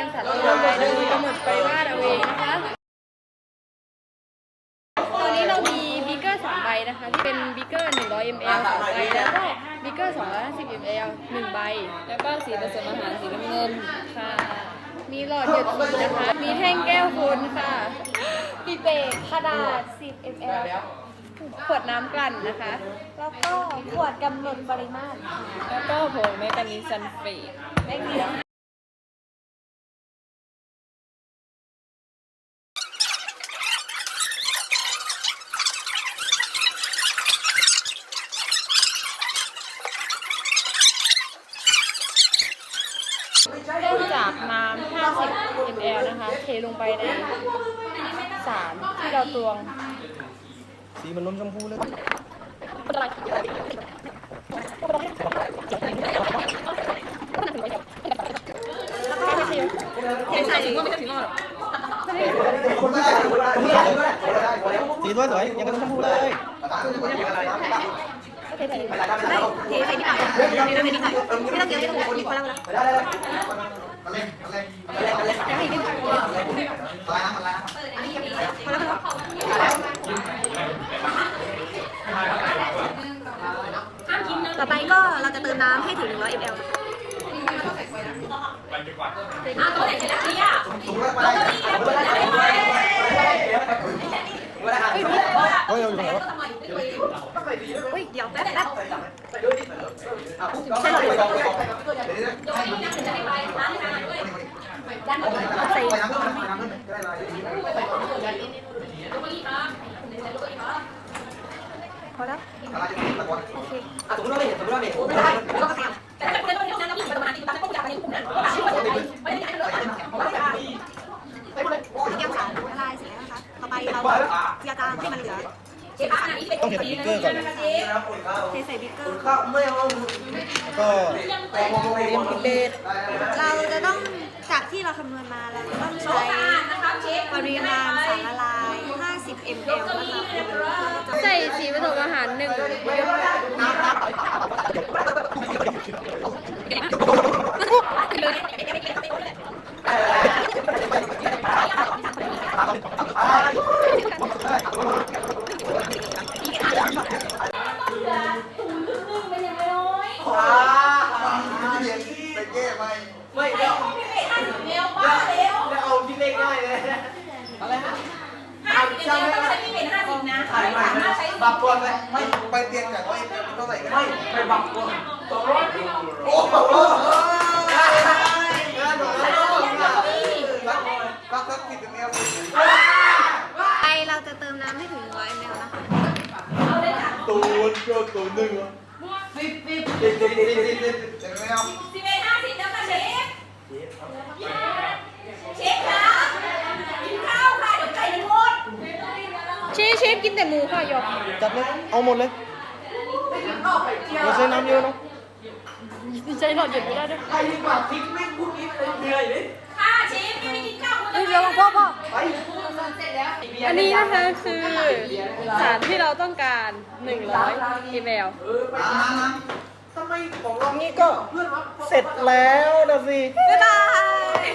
ยงสัตว์ตัวใดโดยกำหนดปริมาตรเอาเองนะคะตอนนี้เรามีบิกเกอร์สามใบนะคะที่เป็นบิกเกอร์100 ml สองใบแล้วก็บิกเกอร์250 ml หนึ่งใบ แล้วก็สีผสมอาหารสีน้ำเงินค่ะ มีหลอดหยดสีนะคะ มีแท่งแก้วคนค่ะมีเบรกขนาด10 ml ขวดน้ำกลั่นนะคะ แล้วก็ขวดกำหนดปริมาตรค่ะแล้วก็ผงเมกานีซันเฟตไม่มีเริ่ม จากน้ำ50 ml นะคะ เทลงไปในสารที่เราตวงสีมันนมชมพูเลยใส่ถึงว่าไม่ถึงหรอกสีสวยสวยๆอย่างกับนมชมพูเลยเทใส่นิดหน่อยเทใส่นิดหน่อยไม่ต้องเยอะไม่ต้องเยอะมีคนแล้วแล้ว ต่อไปก็เราจะเติมน้ำให้ถึง 100 ml เฮ้ยเราอยู่ตรงไหนวะอุ้ยเดี๋ยวแป๊บแป๊บใช่หรอใส่ พอแล้วโอเคสมมติว่าไม่เห็นสมมติว่าไม่เห็นไม่ได้ก็ขยับแต่ถ้าเป็นคนที่ทำงานแล้วผู้อญิงประมาณนี้บางคนก็จะไปในกลุ่มนั้นก็แบบไม่ได้ไม่ได้ไม่ได้ไม่ได้ไม่ได้แก้วขาวละลายเสร็จแล้วนะคะต่อไปเราเจียจางให้มันเหลือต้องเทบิ๊กเกอร์ก่อนเลยเทใส่บิ๊กเกอร์แล้วก็เรียนผิาเลทเราจะต้อง ที่เราคำนวณมาเราจะต้องใช้ปริมาณสารละลาย 50 ml นะคะใส่สีผสมอาหารหนึ่ง ไม่เดี๋ยวแล้วแล้วเอาที่เลขง่ายเลยอะไรฮะเอาช่างไม่ได้ถ่ายใหม่นะ บับก่อนเลยไม่ไปเตียงจากร้อยเอ็มเท่าไหร่กันไม่ไปบับก่อนสองร้อยโอ้โหงานบอกแล้วก็สักสิบเอ็มไปเราจะเติมน้ำให้ถึง100 ml นะคะตูนก็ตูนหนึ่งสิบสิบสิบสิบสิบสิบสิบสิบเห็นไหมครับ สิบเอ็ดห้าสิบแล้วค่ะเชฟเชฟคะกินข้าวค่ะ เดี๋ยวไก่มันหมด เชฟเชฟกิน แต่หมูค่ะหยกจัดเลย เอาหมดเลยเราใช้น้ำเยอะเนาะใช้หลอดหยดไม่ได้ด้วยไอ้นี่มาพริกไม่พูดนิดเลยเหนื่อยเลยค่ะเชฟไม่ได้กินข้าวคุณเอ้ยเดี๋ยวพ่อพ่อไปอันนี้นะคะคือสารที่เราต้องการ100 ml ทำไมของเรานี่ก็เสร็จแล้วนะสิบ๊ายบาย